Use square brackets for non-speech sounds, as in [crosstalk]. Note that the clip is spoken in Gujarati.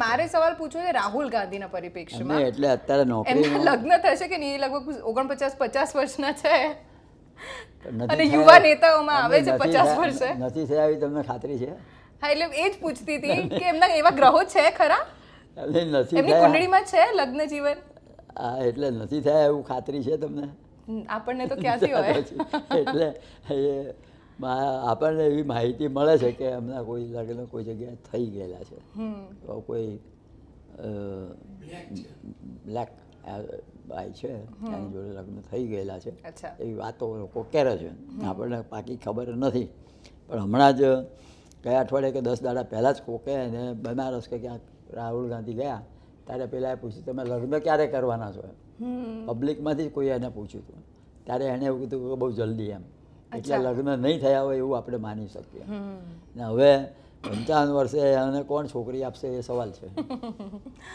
મારે સવાલ પૂછવો છે રાહુલ ગાંધીના પરિપ્રેક્ષ્યમાં. એટલે અત્યારે એમના લગ્ન થશે કે નહીં? એ લગભગ ઓગણપચાસ પચાસ વર્ષના છે. અને યુવા નેતાઓમાં આવે છે એમને નથી 50 થયા- વર્ષે. નથી થયા આવી તમને ખાતરી છે? હા એટલે એ જ પૂછતી હતી કે એમના એવા ગ્રહો છે ખરા? નથી એમની કુંડળીમાં છે લગ્ન જીવન? હા એટલે નથી થયા એવું ખાતરી છે તમને? આપણને તો ક્યાંથી [laughs] હોય? એટલે આપણને એવી માહિતી મળે છે કે એમના કોઈ લગ્ન કોઈ જગ્યાએ થઈ ગયેલા છે. તો કોઈ બ્લેક ભાઈ છે એની જોડે લગ્ન થઈ ગયેલા છે. એવી વાતો લોકો કરે છે. આપણને પાકી ખબર નથી. પણ હમણાં જ ગયા અઠવાડિયે કે દસ દાડા પહેલાં જ કોકે એને બનારસ કે ક્યાંક રાહુલ ગાંધી ગયા ત્યારે પેલા પૂછ્યું તમે લગ્ન ક્યારે કરવાના છો? પબ્લિકમાંથી જ કોઈ એને પૂછ્યું હતું ત્યારે એણે એવું કીધું કે બહુ જલ્દી એમ. એટલે લગ્ન નહીં થયા હોય એવું આપણે માની શકીએ. ને હવે પંચાવન વર્ષે એને કોણ છોકરી આપશે એ સવાલ છે. [laughs]